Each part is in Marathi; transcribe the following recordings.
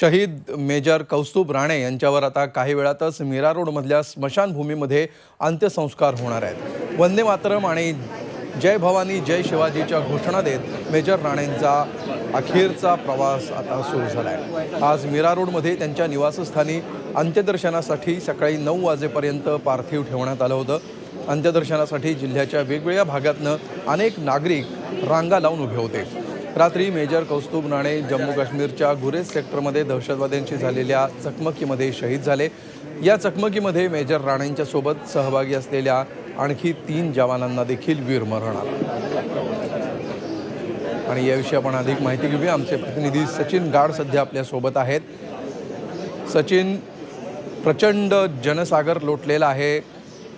शहीद मेजर कौस्तुभ राणे यांच्यावर आता काही वेळातच मीरा रोडमधल्या स्मशानभूमीमध्ये अंत्यसंस्कार होणार आहेत. वंदे मातरम आणि जय भवानी जय शिवाजीच्या घोषणा देत मेजर राणेंचा अखेरचा प्रवास आता सुरू झाला आहे आज मीरा रोडमध्ये त्यांच्या निवासस्थानी अंत्यदर्शनासाठी सकाळी नऊ वाजेपर्यंत पार्थिव ठेवण्यात आलं होतं. अंत्यदर्शनासाठी जिल्ह्याच्या वेगवेगळ्या भागातनं अनेक नागरिक रांगा लावून उभे होते. रात्री मेजर कौस्तुभ राणे जम्मू काश्मीरच्या गुरेज सेक्टरमध्ये दहशतवाद्यांशी झालेल्या चकमकीमध्ये शहीद झाले. या चकमकीमध्ये मेजर राणेंच्या सोबत सहभागी असलेल्या आणखी तीन जवानांना देखील वीरमरण आलं. आणि याविषयी आपण अधिक माहिती घेऊया. आमचे प्रतिनिधी सचिन गाड सध्या आपल्यासोबत आहेत. सचिन प्रचंड जनसागर लोटलेला आहे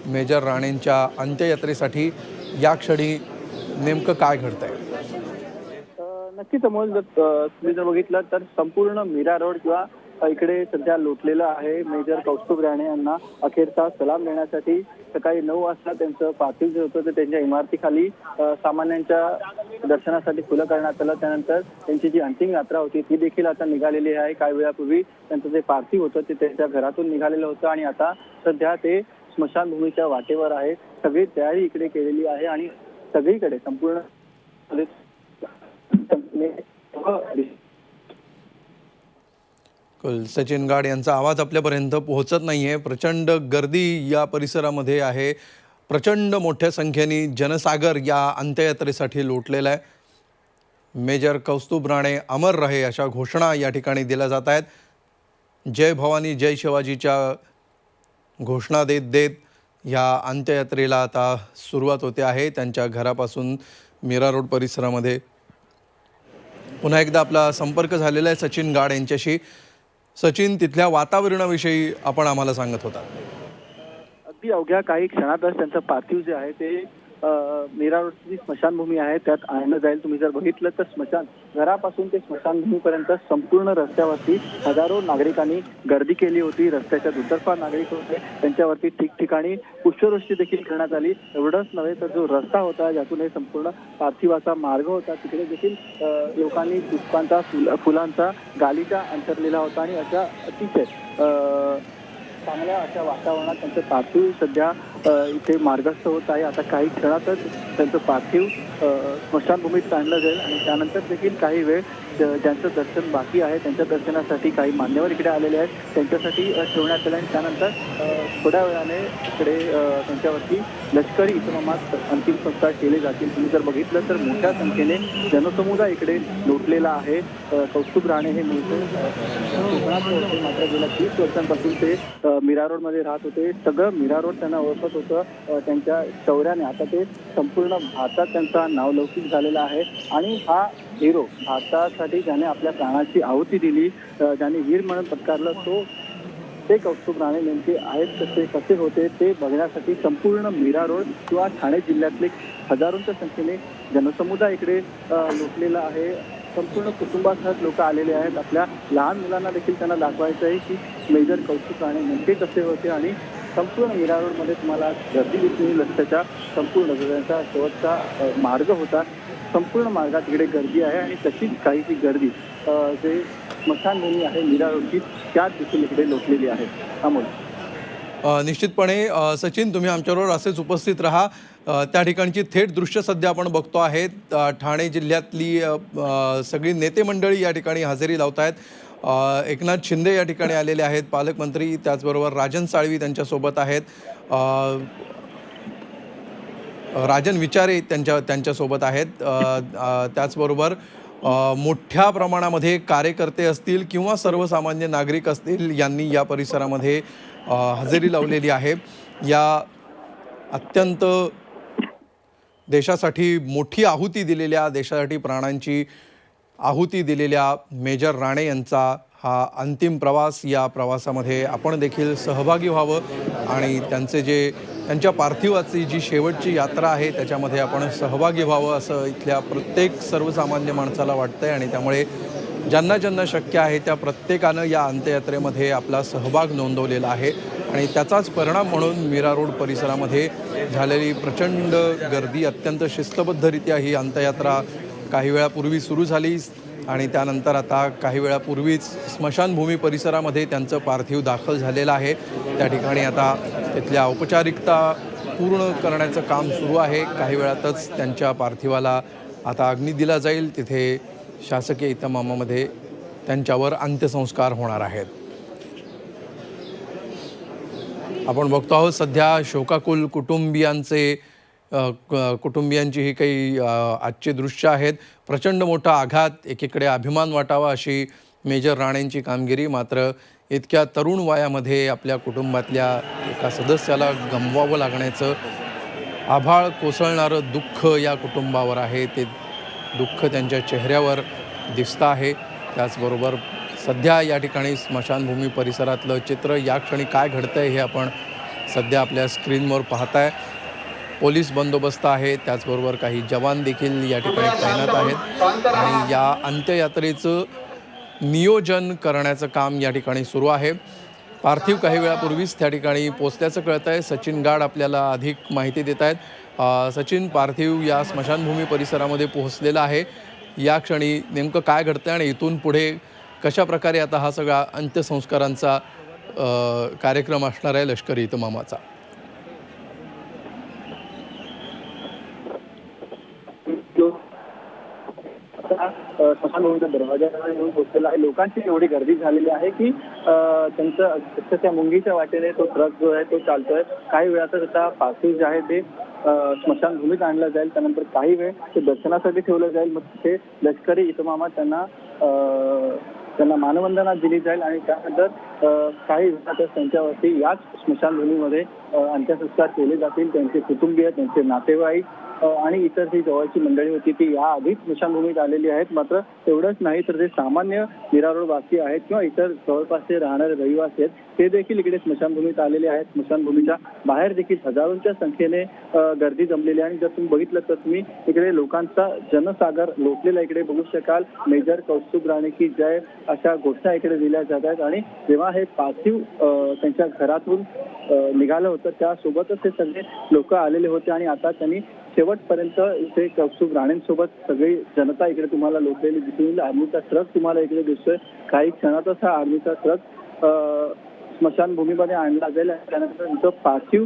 मेजर राणेंच्या अंत्ययात्रेसाठी. या क्षणी नेमकं काय घडतंय? नक्कीच अमोल जर तुम्ही जर बघितलं तर संपूर्ण मीरा रोड किंवा इकडे सध्या लोटलेलं आहे मेजर कौस्तुभ राणे यांना. अखेरचा सलाम देण्यासाठी सकाळी नऊ वाजता त्यांचं पार्थिव जे होतं ते त्यांच्या इमारतीखाली सामान्यांच्या दर्शनासाठी खुलं करण्यात आलं. त्यानंतर त्यांची जी अंतिम यात्रा होती ती देखील आता निघालेली आहे. काही वेळापूर्वी त्यांचं जे पार्थिव होतं ते त्यांच्या घरातून निघालेलं होतं आणि आता सध्या ते स्मशानभूमीच्या वाटेवर आहे. सगळी तयारी इकडे केलेली आहे आणि सगळीकडे संपूर्ण सचिन गाड यांचा आवाज आपल्यापर्यंत पोहोचत नाही आहे प्रचंड गर्दी या परिसरामध्ये आहे. प्रचंड मोठ्या संख्येने जनसागर या अंत्ययात्रेसाठी लोटलेला आहे. मेजर कौस्तुभ राणे अमर रहे अशा घोषणा या ठिकाणी दिल्या जात आहेत. जय भवानी जय शिवाजीच्या घोषणा देत देत ह्या अंत्ययात्रेला आता सुरुवात होते आहे. त्यांच्या घरापासून मीरा रोड परिसरामध्ये पुन्हा एकदा आपला संपर्क झालेला आहे सचिन गाड यांच्याशी. सचिन तिथल्या वातावरणाविषयी आपण आम्हाला सांगत होता. अगदी अवघ्या काही क्षणातच त्यांचं पार्थिव जे आहे ते मीरा रोडची स्मशानभूमी आहे त्यात आणलं जाईल. तुम्ही जर बघितलं तर स्मशान घरापासून ते स्मशानभूमीपर्यंत संपूर्ण रस्त्यावरती हजारो नागरिकांनी गर्दी केली होती. रस्त्याच्या दुतर्फा नागरिक होते. त्यांच्यावरती ठिकठिकाणी पुष्पवृष्टी देखील करण्यात आली. एवढंच नव्हे तर जो रस्ता होता ज्यातून हे संपूर्ण पार्थिवाचा मार्ग होता तिकडे देखील लोकांनी पुष्पांचा फुलांचा गालीचा अंतरलेला होता. आणि अशा अतिशय चांगल्या अशा वातावरणात त्यांचं पार्थिव सध्या इथे मार्गस्थ होत आहे. आता काही क्षणातच त्यांचं पार्थिव स्मशानभूमीत आणलं जाईल आणि त्यानंतर देखील काही वेळ ज्यांचं दर्शन बाकी आहे त्यांच्या दर्शनासाठी काही मान्यवर इकडे आलेले आहेत. त्यांच्यासाठी ठेवण्यात आलं आणि त्यानंतर थोड्या वेळाने इकडे त्यांच्यावरती लष्करी इतमामात अंतिम संस्कार केले जातील. तुम्ही जर बघितलं तर मोठ्या संख्येने जनसमुदाय इकडे लोटलेला आहे. कौस्तुभ राणे हे मिळते कोकणात होते मात्र गेल्या तीस वर्षांपासून ते मीरा रोडमध्ये राहत होते. सगळं मीरा रोड त्यांना ओळखत होतं. त्यांच्या शौर्याने आता ते संपूर्ण भारतात त्यांचा नावलौकिक झालेला आहे. आणि हा हिरो भारतासाठी ज्याने आपल्या प्राणाची आहुती दिली ज्याने वीर म्हणून पत्कारलं तो ते कौस्तुभ राणे नेमके आहेत कसे कसे होते ते बघण्यासाठी संपूर्ण मीरा रोड किंवा ठाणे जिल्ह्यातले हजारोंच्या संख्येने जनसमुदाय इकडे लोटलेला आहे. संपूर्ण कुटुंबासह लोक आलेले आहेत. आपल्या लहान मुलांना देखील त्यांना दाखवायचं आहे की मेजर कौस्तुभ राणे नेमके कसे होते आणि संपूर्ण मीरा रोडमध्ये तुम्हाला गर्दी दिसून रस्त्याच्या संपूर्ण रस्त्याचा शेवटचा मार्ग होता. संपूर्ण मार्गात इकडे गर्दी आहे आणि तशीच काहीशी गर्दी जे जे स्मशानभूमी आहे मीरा रोडची त्यात दिसून इकडे लोटलेली आहे. अमोल. निश्चितपणे सचिन तुम्ही आमच्याबरोबर असेच उपस्थित राहा. त्या ठिकाणची थेट दृश्य सध्या आपण बघतो आहेत. ठाणे जिल्ह्यातली सगळी नेते मंडळी या ठिकाणी हजेरी लावत आहेत एकनाथ शिंदे या ठिकाणी आलेले आहेत. पालकमंत्री त्याचबरोबर राजन साळवी त्यांच्यासोबत आहेत. राजन विचारे त्यांच्या त्यांच्यासोबत आहेत. त्याचबरोबर मोठ्या प्रमाणामध्ये कार्यकर्ते असतील किंवा सर्वसामान्य नागरिक असतील यांनी या परिसरामध्ये हजेरी लावलेली आहे. या अत्यंत देशासाठी मोठी आहुती दिलेल्या देशासाठी प्राणांची आहुती दिलेल्या मेजर राणे यांचा हा अंतिम प्रवास या प्रवासामध्ये आपण देखील सहभागी व्हावं आणि त्यांचे जे त्यांच्या पार्थिवाची जी शेवटची यात्रा आहे त्याच्यामध्ये आपण सहभागी व्हावं असं इथल्या प्रत्येक सर्वसामान्य माणसाला वाटतं आहे आणि त्यामुळे ज्यांना ज्यांना शक्य आहे त्या प्रत्येकानं या अंत्ययात्रेमध्ये आपला सहभाग नोंदवलेला आहे. आणि त्याचाच परिणाम म्हणून मीरा रोड परिसरामध्ये झालेली प्रचंड गर्दी अत्यंत शिस्तबद्धरित्या ही अंत्ययात्रा काही वेळापूर्वी सुरू झाली आणि त्यानंतर आता काही वेळापूर्वीच स्मशानभूमी परिसरामध्ये त्यांचं पार्थिव दाखल झालेलं आहे. त्या ठिकाणी आता तिथल्या औपचारिकता पूर्ण करण्याचं काम सुरू आहे. काही वेळातच त्यांच्या पार्थिवाला आता अग्नी दिला जाईल. तिथे शासकीय इतमामामध्ये त्यांच्यावर अंत्यसंस्कार होणार आहेत. आपण बघतो आहोत सध्या शोकाकुल कुटुंबियांचे कुटुंबियांची ही काही आजची दृश्य आहेत. प्रचंड मोठा आघात एकीकडे अभिमान वाटावा अशी मेजर राणेंची कामगिरी. मात्र इतक्या तरुण वयामध्ये आपल्या कुटुंबातल्या एका सदस्याला गमवावं लागण्याचं आभाळ कोसळणारं दुःख या कुटुंबावर आहे. ते दुःख त्यांच्या चेहऱ्यावर दिसतं आहे. त्याचबरोबर सध्या या ठिकाणी स्मशानभूमी परिसरातलं चित्र या क्षणी काय घडतं आहे हे आपण सध्या आपल्या स्क्रीनवर पाहताय. पोलीस बंदोबस्त आहे त्याचबरोबर काही जवान देखील या ठिकाणी तैनात आहेत. आणि या अंत्ययात्रेचं नियोजन करण्याचं काम या ठिकाणी सुरू आहे. पार्थिव काही वेळापूर्वीच त्या ठिकाणी पोचल्याचं कळतं आहे सचिन गाड आपल्याला अधिक माहिती देत आहेत. सचिन पार्थिव या स्मशानभूमी परिसरामध्ये पोहोचलेला आहे. या क्षणी नेमकं काय घडतं आणि इथून पुढे कशा प्रकारे आता हा सगळा अंत्यसंस्कारांचा कार्यक्रम असणार आहे लष्करी इतमामाचा? अ, दरवाजाला येऊन पोहोचलेला आहे. लोकांची एवढी गर्दी झालेली आहे की त्यांचं त्या मुंगीच्या वाटेने तो ट्रक जो आहे तो चालतोय. काही वेळातच आता पार्थिव जे आहे ते स्मशानभूमीत आणलं जाईल. त्यानंतर काही वेळ ते दर्शनासाठी ठेवलं जाईल. मग ते लष्करी इतमामात त्यांना त्यांना मानवंदना दिली जाईल आणि त्यानंतर काही त्यांच्यावरती याच स्मशानभूमीमध्ये अंत्यसंस्कार केले जातील. त्यांचे कुटुंबीय त्यांचे नातेवाईक आणि इतर जी जवळची मंडळी होती ती या आधीच स्मशानभूमीत आलेली आहेत. मात्र एवढंच नाही तर जे सामान्य निरारोड वासी आहेत किंवा इतर जवळपासचे राहणारे रहिवासी आहेत ते देखील इकडे स्मशानभूमीत आलेले आहेत. स्मशानभूमीच्या बाहेर देखील हजारोंच्या संख्येने गर्दी जमलेली आहे. आणि जर तुम्ही बघितलं तर तुम्ही इकडे लोकांचा जनसागर लोटलेला इकडे बघू शकाल. मेजर कौस्तुभ राणे की जय अशा घोषणा इकडे दिल्या जात आहेत. आणि जेव्हा हे पार्थिव त्यांच्या घरातून निघालं होतं त्यासोबतच हे सगळे लोक आलेले होते. आणि आता त्यांनी शेवटपर्यंत इथे कौस्तुभ राणेंसोबत सगळी जनता इकडे तुम्हाला लोटलेली दिसून येईल आर्मीचा ट्रक तुम्हाला इकडे दिसतोय. काही क्षणातच हा आर्मीचा ट्रक अ, स्मशानभूमीमध्ये आणला जाईल आणि त्यानंतर त्यांचं पार्थिव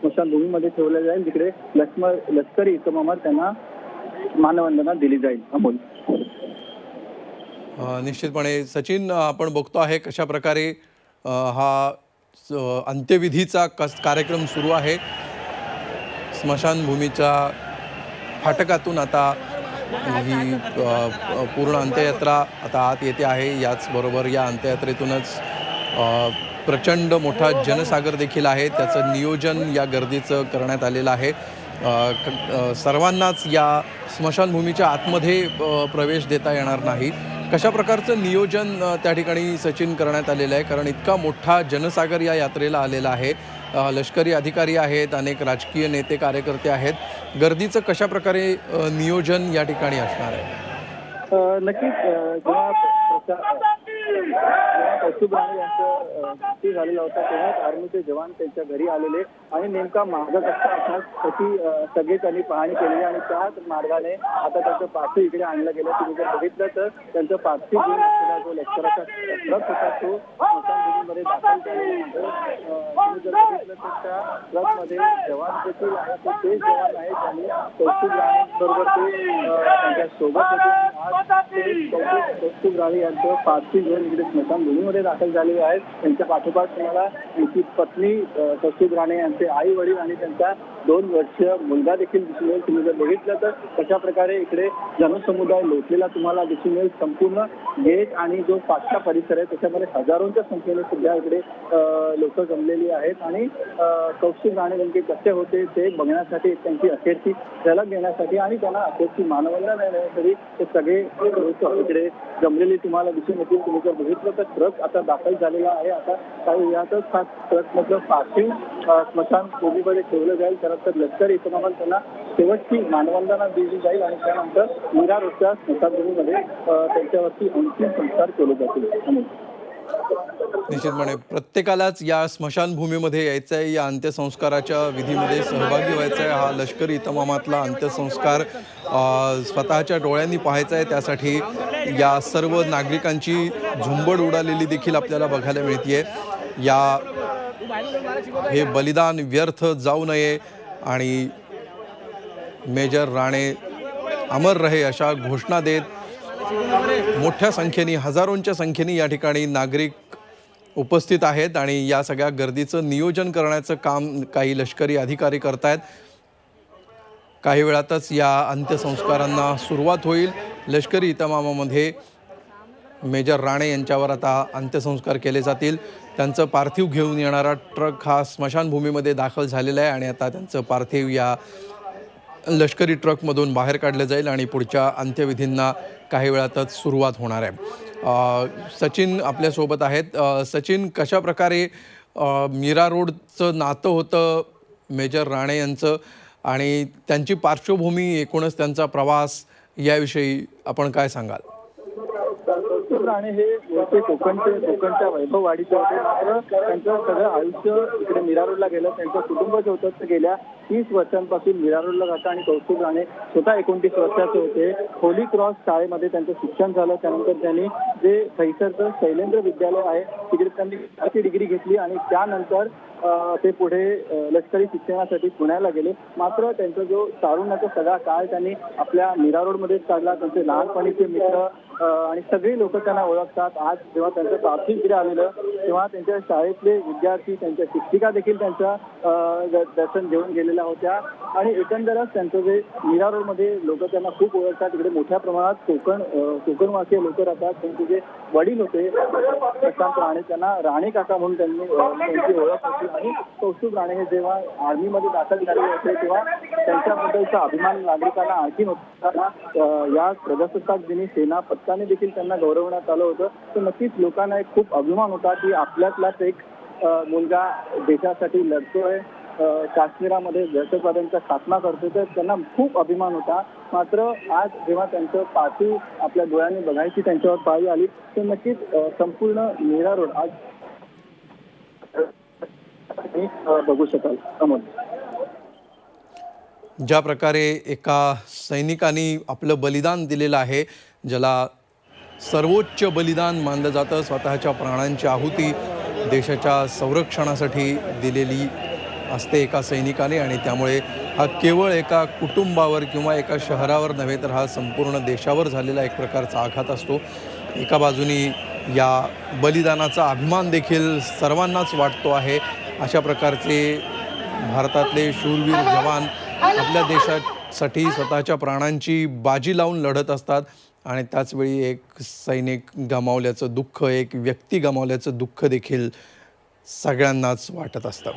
स्मशानभूमीमध्ये ठेवलं जाईल. तिकडे लष्कर लष्करी इतमामात त्यांना मानवंदना दिली जाईल. अमोल. निश्चितपणे सचिन आपण बघतो आहे कशा प्रकारे हा स- अंत्यविधीचा कस कार्यक्रम सुरू आहे. स्मशानभूमीच्या फाटकातून आता ही पूर्ण अंत्ययात्रा आता आत येते आहे. याचबरोबर या अंत्ययात्रेतूनच प्रचंड मोठा जनसागर देखील आहे. त्याचं नियोजन या गर्दीचं करण्यात आलेलं आहे. सर्वांनाच या स्मशानभूमीच्या आतमध्ये प्रवेश देता येणार नाही. कशा प्रकारचं नियोजन त्या ठिकाणी सचिन करण्यात आलेलं आहे? कारण इतका मोठा जनसागर या यात्रेला आलेला आहे. लष्करी अधिकारी आहेत अनेक राजकीय नेते कार्यकर्ते आहेत. गर्दीचं कशा प्रकारे नियोजन या ठिकाणी असणार आहे? नक्कीच जेव्हा प्रचा- जेव्हा कौस्तुभ राणे यांचं मृत्यू झालेला होता तेव्हाच आर्मीचे जवान त्यांच्या घरी आलेले आणि नेमका मार्ग कसा असणार त्याची अ, सगळे त्यांनी पाहणी केलेली आणि त्याच मार्गाने आता त्यांचं पार्थिव इकडे आणलं गेलं. तुम्ही जर बघितलं तर त्यांचं पार्थिव जो लष्कराचा ट्रक होता तो मध्ये दाखल तुम्ही जर बघितलं तर त्या ट्रकमध्ये जवान देखील आहेत ते जवान आहेत त्यांनी कौस्तुभ राणे बरोबर ते त्यांच्यासोबत होते. आज कौस्तुभ राणे यांचं पार्थिव घर इकडे स्मशानभूमीमध्ये दाखल झालेले आहेत. त्यांच्या पाठोपाठ तुम्हाला त्यांची पत्नी अ, कौस्तुभ राणे यांचे आई वडील आणि त्यांच्या दोन वर्ष मुलगा देखील दिसून येईल. तुम्ही जर बघितलं तर कशा प्रकारे इकडे जनसमुदाय लोटलेला तुम्हाला दिसून येईल. संपूर्ण गेट आणि जो पाचचा परिसर आहे त्याच्यामध्ये हजारोंच्या संख्येने सध्या इकडे लोक जमलेली आहेत. आणि कौशिक गाणे राणे नेमके कसे होते ते बघण्यासाठी त्यांची अखेरची झलक घेण्यासाठी आणि त्यांना अखेरची मानवंदना देण्यासाठी ते सगळे लोक इकडे जमलेले तुम्हाला दिसून येतील. तुम्ही जर बघितलं तर ट्रक आता दाखल झालेला आहे. आता काही यातच हा ट्रक मधलं पार्थिव स्मशान भूमीमध्ये ठेवलं जाईल. तर लष्करी इतमामात त्यांना शेवटची मानवंदना दिली जाईल आणि त्यानंतर विरारच्या रोडच्या स्मशानभूमीमध्ये त्यांच्यावरती अंतिम संस्कार केले जातील. निश्चितपणे. प्रत्येकालाच या स्मशानभूमीमध्ये यायचं आहे या अंत्यसंस्काराच्या विधीमध्ये सहभागी व्हायचं आहे हा लष्करी इतमामातला अंत्यसंस्कार स्वतःच्या डोळ्यांनी पाहायचा आहे त्यासाठी या सर्व नागरिकांची झुंबड उडालेली देखील आपल्याला बघायला मिळते या हे बलिदान व्यर्थ जाऊ नये. आणि मेजर राणे अमर रहे अशा घोषणा देत मोठ्या संख्येने हजारोंच्या संख्येने या ठिकाणी नागरिक उपस्थित आहेत आणि या सगळ्या गर्दीचं नियोजन करण्याचं काम काही लष्करी अधिकारी करतायत. काही वेळातच या अंत्यसंस्कारांना सुरुवात होईल. लष्करी इतमामामध्ये मेजर राणे यांच्यावर आता अंत्यसंस्कार केले जातील. त्यांचं पार्थिव घेऊन येणारा ट्रक हा स्मशानभूमीमध्ये दाखल झालेला आहे आणि आता त्यांचं पार्थिव या लष्करी ट्रकमधून बाहेर काढलं जाईल आणि पुढच्या अंत्यविधींना काही वेळातच सुरुवात होणार आहे. सचिन आपल्यासोबत आहेत. सचिन कशा प्रकारे मीरा रोडचं नातं होतं मेजर राणे यांचं आणि त्यांची पार्श्वभूमी एकूणच त्यांचा प्रवास याविषयी आपण काय सांगाल? राणे हे मूळचे कोकणचे कोकणच्या वैभव वाढीचे होते. मात्र त्यांचं सगळं आयुष्य इकडे मीरा गेलं त्यांचं कुटुंब जे होतं ते गेल्या तीस वर्षांपासून मीरा जातं आणि कौस्तुभ राणे स्वतः एकोणतीस वर्षाचे होते. होली क्रॉस शाळेमध्ये त्यांचं शिक्षण झालं. त्यानंतर त्यांनी जे खैसरचं शैलेंद्र विद्यालय आहे तिकडे त्यांनी डिग्री घेतली आणि त्यानंतर ते पुढे लष्करी शिक्षणासाठी पुण्याला गेले. मात्र त्यांचा जो तारुण्याचा सगळा काळ त्यांनी आपल्या मीरा रोडमध्येच काढला. त्यांचे लहानपणीचे मित्र आणि सगळी लोक त्यांना ओळखतात. आज जेव्हा त्यांचं पार्थिव इकडे आलेलं तेव्हा त्यांच्या शाळेतले विद्यार्थी त्यांच्या शिक्षिका देखील त्यांच्या अं, दर्शन घेऊन गेलेल्या होत्या. आणि एकंदरच त्यांचं जे मीरा रोडमध्ये लोक त्यांना खूप ओळखतात. इकडे मोठ्या प्रमाणात कोकण कोकणवासीय लोक राहतात. त्यांचे जे वडील होते प्रशांत राणे त्यांना राणे काका म्हणून त्यांनी त्यांची ओळख होती. आणि कौस्तुभ राणे हे जेव्हा आर्मीमध्ये दाखल झाले होते तेव्हा त्यांच्याबद्दलचा अभिमान नागरिकांना आणखी होता. या प्रजासत्ताक दिनी सेना पथकाने देखील त्यांना गौरवण्यात आलं होतं. तर नक्कीच लोकांना एक खूप अभिमान होता की आपल्यातलाच एक मुलगा देशासाठी लढतोय. काश्मीरामध्ये दहशतवाद्यांचा स्थापना करतोय. तर त्यांना खूप अभिमान होता. मात्र आज जेव्हा त्यांचं पाठी आपल्या डोळ्यांनी बघायची त्यांच्यावर पाळी आली तर नक्कीच संपूर्ण मीरा रोड आज तुम्ही, बघू शकाल. अमोल. ज्या प्रकारे एका सैनिकाने आपलं बलिदान दिलेलं आहे ज्याला सर्वोच्च बलिदान मानलं जातं स्वतःच्या प्राणांची आहुती देशाच्या संरक्षणासाठी दिलेली असते एका सैनिकाने आणि त्यामुळे हा केवळ एका कुटुंबावर किंवा एका शहरावर नव्हे तर हा संपूर्ण देशावर झालेला एक प्रकारचा आघात असतो. एका बाजूनी या बलिदानाचा अभिमान देखील सर्वांनाच वाटतो आहे. अशा प्रकारचे भारतातले शूरवीर जवान आपल्या देशासाठी स्वतःच्या प्राणांची बाजी लावून लढत असतात. आणि त्याचवेळी एक सैनिक गमावल्याचं दुःख एक व्यक्ती गमावल्याचं दुःख देखील सगळ्यांनाच वाटत असतं.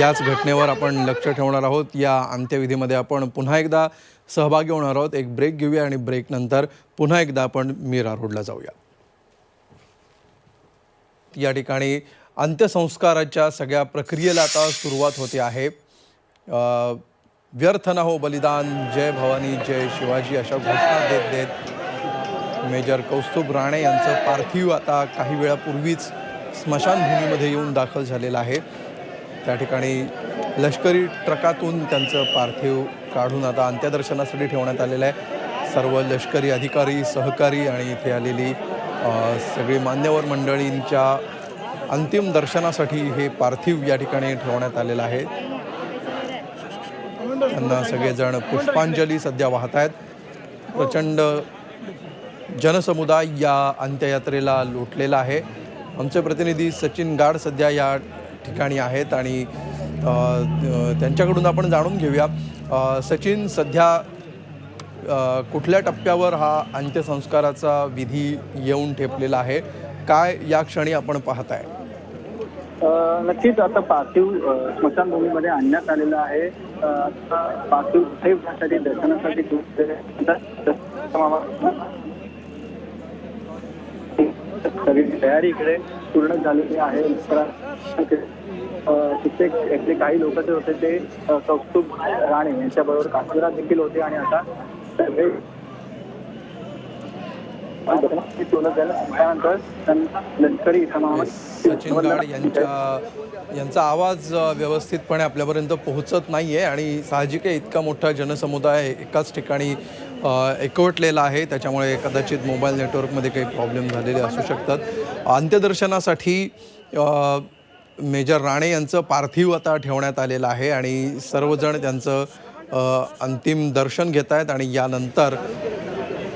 याच घटनेवर आपण लक्ष ठेवणार आहोत. या अंत्यविधीमध्ये आपण पुन्हा एकदा सहभागी होणार आहोत. एक ब्रेक घेऊया आणि ब्रेकनंतर पुन्हा एकदा आपण मीरा रोडला जाऊया. या ठिकाणी अंत्यसंस्काराच्या सगळ्या प्रक्रियेला आता सुरुवात होते आहे. व्यर्थ न हो बलिदान जय भवानी जय शिवाजी अशा घोषणा देत देत मेजर कौस्तुभ राणे यांचं पार्थिव आता काही वेळापूर्वीच स्मशानभूमीमध्ये येऊन दाखल झालेलं आहे. त्या ठिकाणी लष्करी ट्रकातून त्यांचं पार्थिव काढून आता अंत्यदर्शनासाठी ठेवण्यात आलेलं आहे. सर्व लष्करी अधिकारी सहकारी आणि इथे आलेली सगळी मान्यवर मंडळींच्या अंतिम दर्शनासाठी हे पार्थिव या ठिकाणी ठेवण्यात आलेलं आहे. त्यांना सगळेजण पुष्पांजली सध्या वाहत आहेत प्रचंड जनसमुदाय या अंत्ययात्रेला लोटलेला आहे. आमचे प्रतिनिधी सचिन गाड सध्या या ठिकाणी आहेत आणि त्यांच्याकडून आपण जाणून घेऊया. सचिन सध्या कुठल्या टप्प्यावर हा अंत्यसंस्काराचा विधी येऊन ठेपलेला आहे? काय या क्षणी आपण पाहताय? आहे नक्कीच आता पार्थिव स्मशानभूमीमध्ये आणण्यात आलेलं आहे. पार्थिव ठेवण्यासाठी दर्शनासाठी सगळी तयारी इकडे पूर्ण झालेली आहे. तिथे इथले काही लोक जे होते ते कौस्तुभ राणे यांच्याबरोबर काश्मीरात देखील होते आणि आता सचिन गाड यांच्या यांचा आवाज व्यवस्थितपणे आपल्यापर्यंत पोहोचत नाही आहे आणि साहजिक आहे इतका मोठा जनसमुदाय एकाच ठिकाणी एकवटलेला आहे. त्याच्यामुळे कदाचित मोबाईल नेटवर्कमध्ये काही प्रॉब्लेम झालेले असू शकतात. अंत्यदर्शनासाठी मेजर राणे यांचं पार्थिव आता ठेवण्यात आलेलं आहे आणि सर्वजण त्यांचं अंतिम दर्शन घेत आहेत आणि यानंतर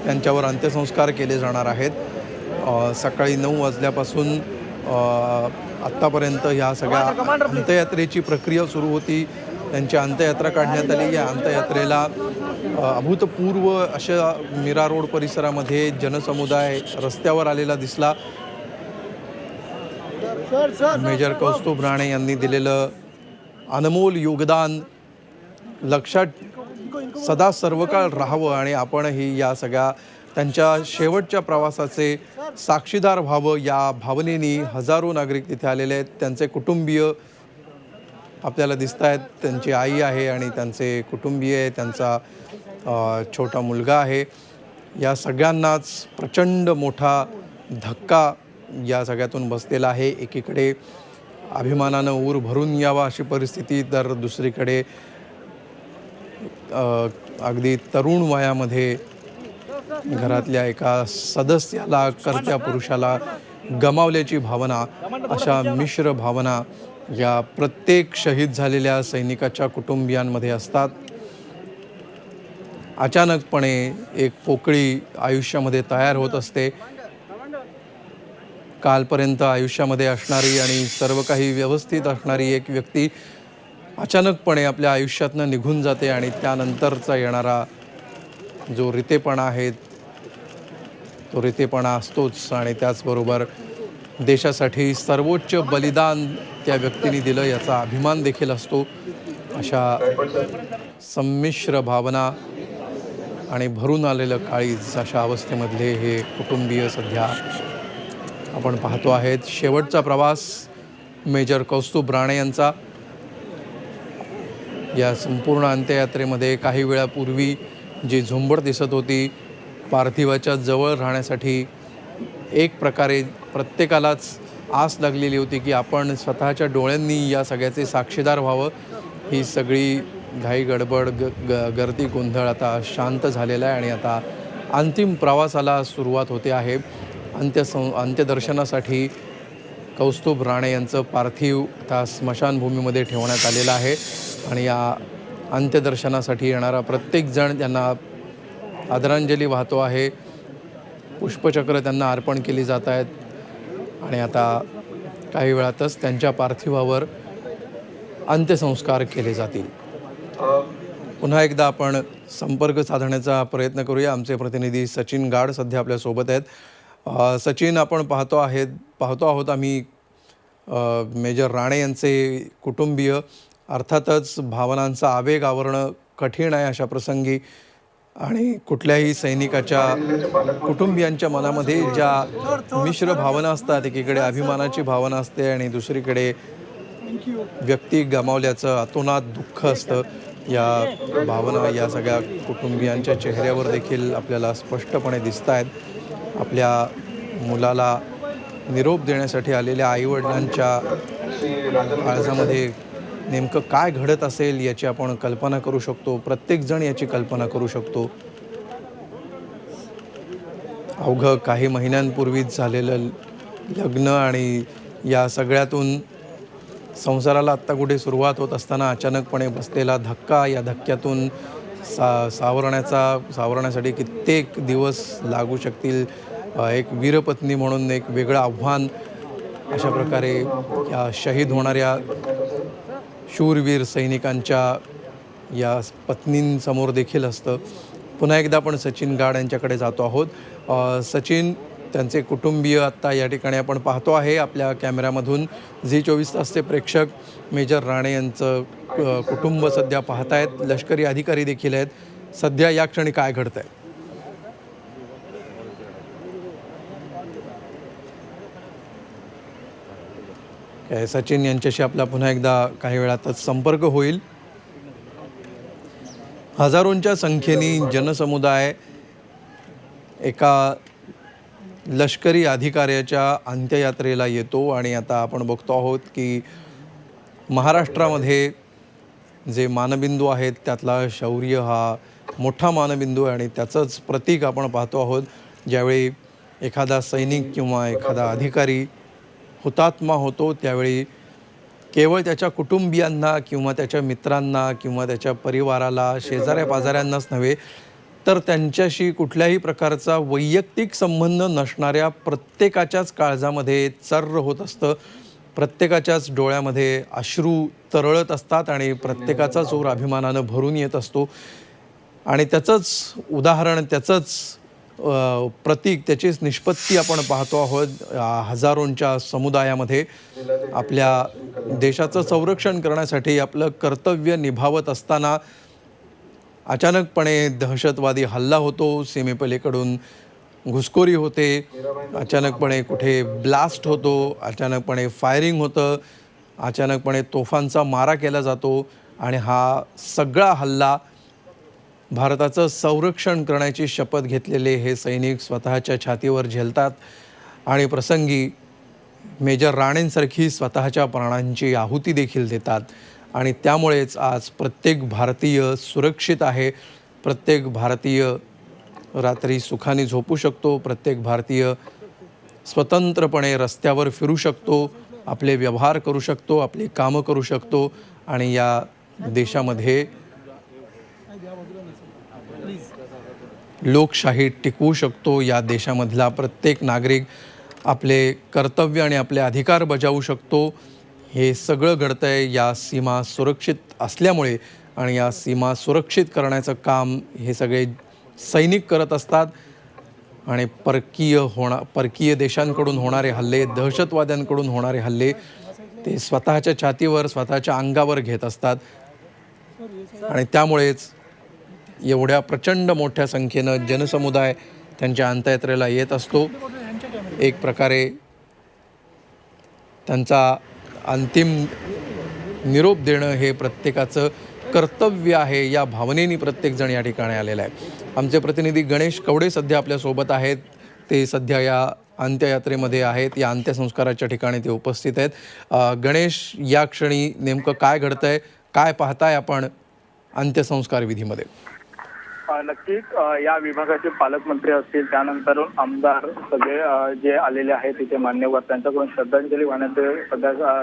त्यांच्यावर अंत्यसंस्कार केले जाणार आहेत. सकाळी नऊ वाजल्यापासून आत्तापर्यंत ह्या सगळ्या अंत्ययात्रेची प्रक्रिया सुरू होती. त्यांची अंत्ययात्रा काढण्यात आली. या अंत्ययात्रेला अभूतपूर्व अशा मीरा रोड परिसरामध्ये जनसमुदाय रस्त्यावर आलेला दिसला. मेजर कौस्तुभ राणे यांनी दिलेलं अनमोल योगदान लक्षात सदा सर्वकाळ राहावं आणि आपणही या सगळ्या त्यांच्या शेवटच्या प्रवासाचे साक्षीदार व्हावं या भावनेनी हजारो नागरिक तिथे आलेले आहेत. त्यांचे कुटुंबीय आपल्याला दिसत आहेत. त्यांची आई आहे आणि त्यांचे कुटुंबीय आहे. त्यांचा छोटा मुलगा आहे. या सगळ्यांनाच प्रचंड मोठा धक्का या सगळ्यातून बसलेला आहे. एकीकडे अभिमानानं ऊर भरून यावा अशी परिस्थिती तर दुसरीकडे अगदी तरुण वयामध्ये घरातल्या एका सदस्याला कर्त्या पुरुषाला गमावल्याची भावना अशा मिश्र भावना या प्रत्येक शहीद झालेल्या सैनिकाच्या कुटुंबियांमध्ये असतात. अचानकपणे एक पोकळी आयुष्यामध्ये तयार होत असते. कालपर्यंत आयुष्यामध्ये असणारी आणि सर्व काही व्यवस्थित असणारी एक व्यक्ती अचानकपणे आपल्या आयुष्यातनं निघून जाते आणि त्यानंतरचा येणारा जो रितेपणा आहे तो रितेपणा असतोच आणि त्याचबरोबर देशासाठी सर्वोच्च बलिदान त्या व्यक्तीने दिलं याचा अभिमान देखील असतो. अशा संमिश्र भावना आणि भरून आलेलं काळीज अशा अवस्थेमधले हे कुटुंबीय सध्या आपण पाहतो आहेत. शेवटचा प्रवास मेजर कौस्तुभ राणे यांचा. या संपूर्ण अंत्ययात्रेमध्ये काही वेळापूर्वी जी झुंबड दिसत होती पार्थिवाच्या जवळ राहण्यासाठी एक प्रकारे प्रत्येकालाच आस लागलेली होती की आपण स्वतःच्या डोळ्यांनी या सगळ्याचे साक्षीदार व्हावं. ही सगळी घाई गडबड ग ग गर्दी गोंधळ आता शांत झालेला आहे आणि आता अंतिम प्रवासाला सुरुवात होते आहे. अंत्यसं अंत्यदर्शनासाठी कौस्तुभ राणे यांचं पार्थिव आता स्मशानभूमीमध्ये ठेवण्यात आलेलं आहे. आणि या अंत्यदर्शनासाठी येणारा प्रत्येकजण त्यांना आदरांजली वाहतो आहे. पुष्पचक्र त्यांना अर्पण केली जात आहेत. आणि आता काही वेळातच त्यांच्या पार्थिवावर अंत्यसंस्कार केले जातील. पुन्हा एकदा आपण संपर्क साधण्याचा प्रयत्न करूया. आमचे प्रतिनिधी सचिन गाड सध्या आपल्यासोबत आहेत. सचिन आपण पाहतो आहेत पाहतो आहोत आम्ही मेजर राणे यांचे कुटुंबीय अर्थातच भावनांचा आवेग आवरणं कठीण आहे अशा प्रसंगी. आणि कुठल्याही सैनिकाच्या कुटुंबियांच्या मनामध्ये ज्या मिश्र भावना असतात एकीकडे अभिमानाची भावना असते आणि दुसरीकडे व्यक्ती गमावल्याचं अतोनात दुःख असतं. या भावना या सगळ्या कुटुंबियांच्या चेहऱ्यावर देखील आपल्याला स्पष्टपणे दिसत आहेत आपल्या मुलाला निरोप देण्यासाठी आलेल्या आईवडिलांच्या काळजामध्ये नेमकं काय घडत असेल याची आपण कल्पना करू शकतो. प्रत्येकजण याची कल्पना करू शकतो. अवघं काही महिन्यांपूर्वीच झालेलं लग्न आणि या सगळ्यातून संसाराला आत्ता कुठे सुरुवात होत असताना अचानकपणे बसलेला धक्का या धक्क्यातून सा सावरण्याचा सावरण्यासाठी कित्येक दिवस लागू शकतील. एक वीरपत्नी म्हणून एक वेगळं आव्हान अशा प्रकारे या शहीद होणाऱ्या शूरवीर सैनिकांच्या या पत्नींसमोर देखील असतं. पुन्हा एकदा आपण सचिन गाड यांच्याकडे जातो आहोत. सचिन त्यांचे कुटुंबीय आत्ता या ठिकाणी आपण पाहतो आहे आपल्या कॅमेऱ्यामधून. झी चोवीस तासचे प्रेक्षक मेजर राणे यांचं कुटुंब सध्या पाहत आहेत लष्करी अधिकारी देखील आहेत. सध्या या क्षणी काय घडतं आहे सचिन यांच्याशी आपला पुन्हा एकदा काही वेळातच संपर्क होईल. हजारोंच्या संख्येने जनसमुदाय एका लष्करी अधिकाऱ्याच्या अंत्ययात्रेला येतो आणि आता आपण बघतो आहोत की महाराष्ट्रामध्ये जे मानबिंदू आहेत त्यातला शौर्य हा मोठा मानबिंदू आहे आणि त्याचंच प्रतीक आपण पाहतो आहोत. ज्यावेळी एखादा सैनिक किंवा एखादा अधिकारी हुतात्मा होतो त्यावेळी केवळ त्याच्या कुटुंबियांना किंवा त्याच्या मित्रांना किंवा त्याच्या परिवाराला शेजाऱ्या पाजाऱ्यांनाच नव्हे तर त्यांच्याशी कुठल्याही प्रकारचा वैयक्तिक संबंध नसणाऱ्या प्रत्येकाच्याच काळजामध्ये चर्र होत असतं. प्रत्येकाच्याच डोळ्यामध्ये अश्रू तरळत असतात आणि प्रत्येकाचा जोर अभिमानानं भरून येत असतो. आणि त्याचंच उदाहरण त्याचंच प्रतीक त्याचीच निष्पत्ती आपण पाहतो आहोत. हजारोंच्या समुदायामध्ये आपल्या देशाचं संरक्षण करण्यासाठी आपलं कर्तव्य निभावत असताना अचानकपणे दहशतवादी हल्ला होतो. सीमेपलीकडून घुसखोरी होते. अचानकपणे कुठे ब्लास्ट होतो. अचानकपणे फायरिंग होतं. अचानकपणे तोफांचा मारा केला जातो. आणि हा सगळा हल्ला भारताचं संरक्षण करण्याची शपथ घेतलेले हे सैनिक स्वतःच्या छातीवर झेलतात आणि प्रसंगी मेजर राणेंसारखी स्वतःच्या प्राणांची आहुती देखील देतात. आणि त्यामुळेच आज प्रत्येक भारतीय सुरक्षित आहे. प्रत्येक भारतीय रात्री सुखाने झोपू शकतो. प्रत्येक भारतीय स्वतंत्रपणे रस्त्यावर फिरू शकतो. आपले व्यवहार करू शकतो. आपली कामं करू शकतो. आणि या देशामध्ये लोकशाही टिकवू शकतो. या देशामधला प्रत्येक नागरिक आपले कर्तव्य आणि आपले अधिकार बजावू शकतो. हे सगळं घडतं आहे या सीमा सुरक्षित असल्यामुळे आणि या सीमा सुरक्षित करण्याचं काम हे सगळे सैनिक करत असतात. आणि परकीय होणा परकीय देशांकडून होणारे हल्ले दहशतवाद्यांकडून होणारे हल्ले ते स्वतःच्या छातीवर स्वतःच्या अंगावर घेत असतात. आणि त्यामुळेच एवढ्या प्रचंड मोठ्या संख्येनं जनसमुदाय त्यांच्या अंत्ययात्रेला येत असतो. एक प्रकारे त्यांचा अंतिम निरोप देणं हे प्रत्येकाचं कर्तव्य आहे या भावनेने प्रत्येकजण या ठिकाणी आलेला आहे. आमचे प्रतिनिधी गणेश कवडे सध्या आपल्यासोबत आहेत. ते सध्या या अंत्ययात्रेमध्ये आहेत. या अंत्यसंस्काराच्या ठिकाणी ते उपस्थित आहेत. गणेश या क्षणी नेमकं काय घडतंय? काय पाहताय आपण अंत्यसंस्कार विधीमध्ये? नक्कीच या विभागाचे पालकमंत्री असतील त्यानंतर आमदार सगळे जे आलेले आहेत तिथे मान्यवर त्यांच्याकडून श्रद्धांजली वाहण्याचे सध्या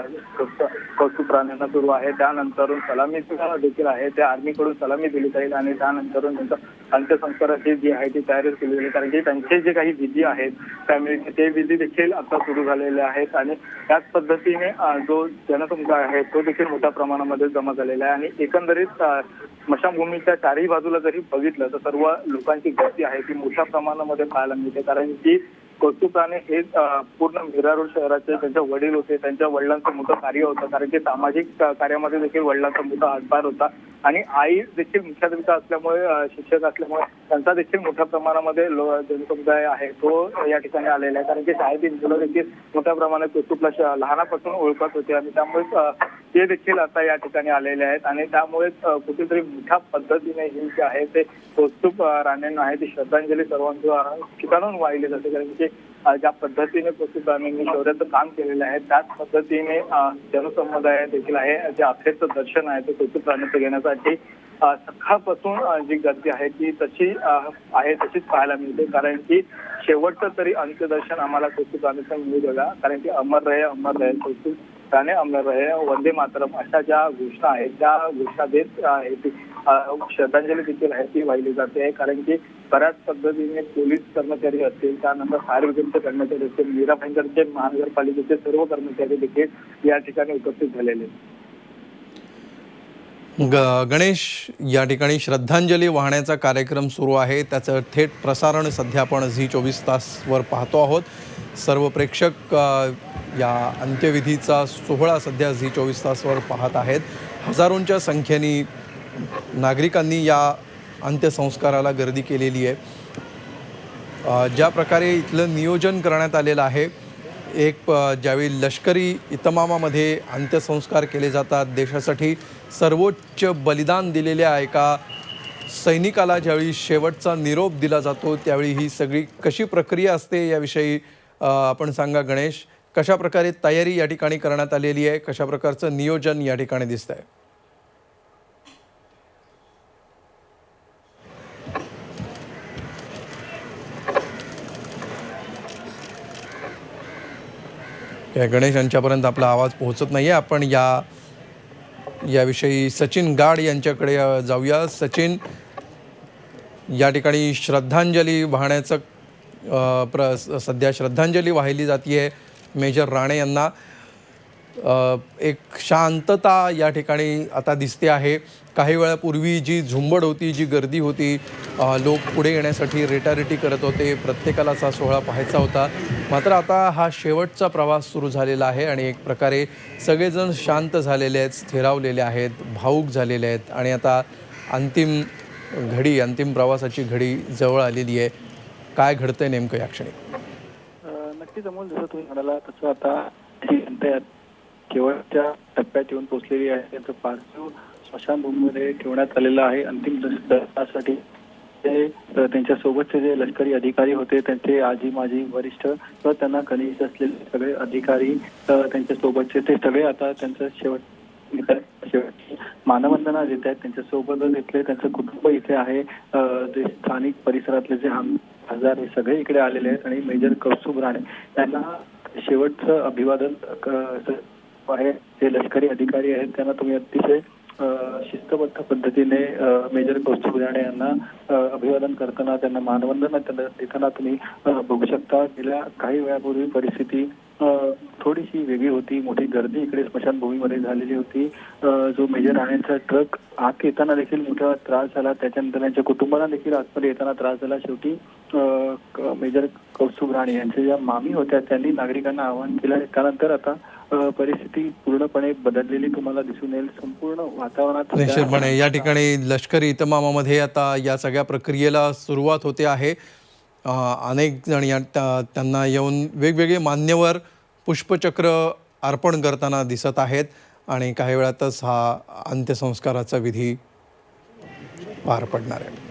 कौतुक राहण्याचा सुरू आहे. त्यानंतर सलामी देखील आहे. त्या आर्मीकडून सलामी दिली जाईल आणि त्यानंतर त्यांचं अंत्यसंस्काराची जी आहे ती तयारी केली जाईल. कारण की त्यांचे जे काही विधी आहेत फॅमिलीचे ते विधी देखील आता सुरू झालेले आहेत आणि त्याच पद्धतीने जो जनसमुदाय आहे तो देखील मोठ्या प्रमाणामध्ये जमा झालेला आहे. आणि एकंदरीत स्मशानभूमीच्या चारही बाजूला जरी बघितलं तर सर्व लोकांची गर्दी आहे ती मोठ्या प्रमाणामध्ये पाहायला मिळते. कारण की कौतुक राणे हे पूर्ण मीरा शहराचे त्यांचे वडील होते त्यांच्या वडिलांचं मोठं कार्य होतं कारण की सामाजिक कार्यामध्ये देखील वडिलांचा मोठा हातभार होता. आणि आई देखील मुख्याध्यापिका असल्यामुळे शिक्षक असल्यामुळे त्यांचा देखील मोठ्या प्रमाणामध्ये जनसमुदाय आहे तो या ठिकाणी आलेला आहे. कारण की शाळेतील मुलं देखील मोठ्या प्रमाणात कौतुकला लहानापासून ओळखत होते आणि त्यामुळे ते देखील आता या ठिकाणी आलेले आहेत. आणि त्यामुळे कुठेतरी मोठ्या पद्धतीने हे जे आहे ते कौतुक राण्यांना राणेंना आहे ती श्रद्धांजली सर्वांच्या ठिकाणून वाहिली जाते. कारण की म्हणजे अ, ज्या पद्धतीने कौतुक शौर्याचं काम केलेलं आहे त्याच पद्धतीने जनसमुदाय देखील आहे जे अखेरचं दर्शन आहे ते कौतुक घेण्यासाठी सकाळपासून जी गर्दी आहे ती तशी आहे तशीच पाहायला मिळते. कारण की शेवटचं तरी अंत्यदर्शन आम्हाला कौतुक राणेचं मिळू द्या कारण की अमर रहे अमर रहे कौतुक राणे अमर वंदे मातरम अशा ज्या घोषणा आहेत त्या घोषणा देत आहे श्रद्धांजली देखील आहे ती वाहिली जाते. आहे कारण की बऱ्याच पद्धतीने पोलीस कर्मचारी असतील त्यानंतर फायर ब्रिगेडचे कर्मचारी असतील मीरा भाईंदरचे महानगरपालिकेचे सर्व कर्मचारी देखील या ठिकाणी उपस्थित झालेले आहेत. ग गणेश या ठिकाणी श्रद्धांजली वाहण्याचा कार्यक्रम सुरू आहे. त्याचं थेट प्रसारण सध्या आपण झी चोवीस तासवर पाहतो आहोत. सर्व प्रेक्षक या अंत्यविधीचा सोहळा सध्या झी चोवीस तासवर पाहत आहेत. हजारोंच्या संख्येने नागरिकांनी या अंत्यसंस्काराला गर्दी केलेली आहे. ज्या प्रकारे इथलं नियोजन करण्यात आलेलं आहे एक ज्यावेळी लष्करी इतमामामध्ये अंत्यसंस्कार केले जातात देशासाठी सर्वोच्च बलिदान दिलेल्या एका सैनिकाला ज्यावेळी शेवटचा निरोप दिला जातो त्यावेळी ही सगळी कशी प्रक्रिया असते याविषयी आपण सांगा गणेश कशा प्रकारे तयारी या ठिकाणी करण्यात आलेली आहे? कशा प्रकारचं नियोजन या ठिकाणी दिसत आहे गणेश यांच्यापर्यंत आपला आवाज पोहोचत नाही आहे आपण या याविषयी सचिन गाड यांच्याकडे जाऊया. सचिन या ठिकाणी श्रद्धांजली वाहण्याचं प्र स- सध्या श्रद्धांजली वाहिली जाते आहे मेजर राणे यांना. एक शांतता या ठिकाणी आता दिसते आहे. काही वेळापूर्वी जी झुंबड होती जी गर्दी होती लोक पुढे येण्यासाठी रेटारेटी करत होते प्रत्येकाला असा सोहळा पाहायचा होता. मात्र आता हा शेवटचा प्रवास सुरू झालेला आहे आणि एक प्रकारे सगळेजण शांत झालेले आहेत स्थिरावलेले आहेत भाऊक झालेले आहेत आणि आता अंतिम घडी अंतिम प्रवासाची घडी जवळ आलेली आहे. काय घडतंय नेमकं या क्षणी? नक्कीच अमोल जसं तुम्ही म्हणाला तसं आता ही जनता केवळच्या टप्प्यात येऊन पोहोचलेली आहे. त्यांचं पार्थिव स्मशानभूमीमध्ये ठेवण्यात आलेलं आहे. अंतिम दर्शनासाठी ते त्यांच्या सोबतचे जे लष्करी अधिकारी होते त्यांचे आजी माजी वरिष्ठ व त्यांना कनिष्ठ असलेले सगळे अधिकारी त्यांच्या सोबतचे ते सगळे आता त्यांचं शेवट शेवटची मानवंदना देत आहेत. त्यांच्या सोबतच इथले त्यांचं कुटुंब इथे आहे. जे स्थानिक परिसरातले जे खासदार हे सगळे इकडे आलेले आहेत आणि मेजर कौस्तुभ राणे त्यांना शेवटचं अभिवादन आहे. जे लष्करी अधिकारी आहेत त्यांना तुम्ही अतिशय शिस्तबद्ध पद्धतीने मेजर कौस्तुभ राणे यांना अभिवादन करताना त्यांना मानवंदना देताना तुम्ही बघू शकता. गेल्या काही वेळापूर्वी परिस्थिती थोडीशी वेगळी होती मोठी गर्दी इकडे स्मशानभूमीमध्ये झालेली होती. जो मेजर राणेंचा ट्रक आत येताना देखील मोठा त्रास झाला. त्याच्यानंतर त्यांच्या कुटुंबाला देखील आतमध्ये येताना त्रास झाला. शेवटी मेजर कौस्तुभ राणे यांच्या ज्या मामी होत्या त्यांनी नागरिकांना आवाहन केलं त्यानंतर आता परिस्थिती पूर्णपणे बदललेली तुम्हाला दिसून येईल. संपूर्ण वातावरणात निश्चितपणे या ठिकाणी लष्करी इतमामामध्ये आता या सगळ्या प्रक्रियेला सुरुवात होते आहे. अनेक जण या त्यांना येऊन वेगवेगळे मान्यवर पुष्पचक्र अर्पण करताना दिसत आहेत आणि काही वेळातच हा अंत्यसंस्काराचा विधी पार पडणार आहे.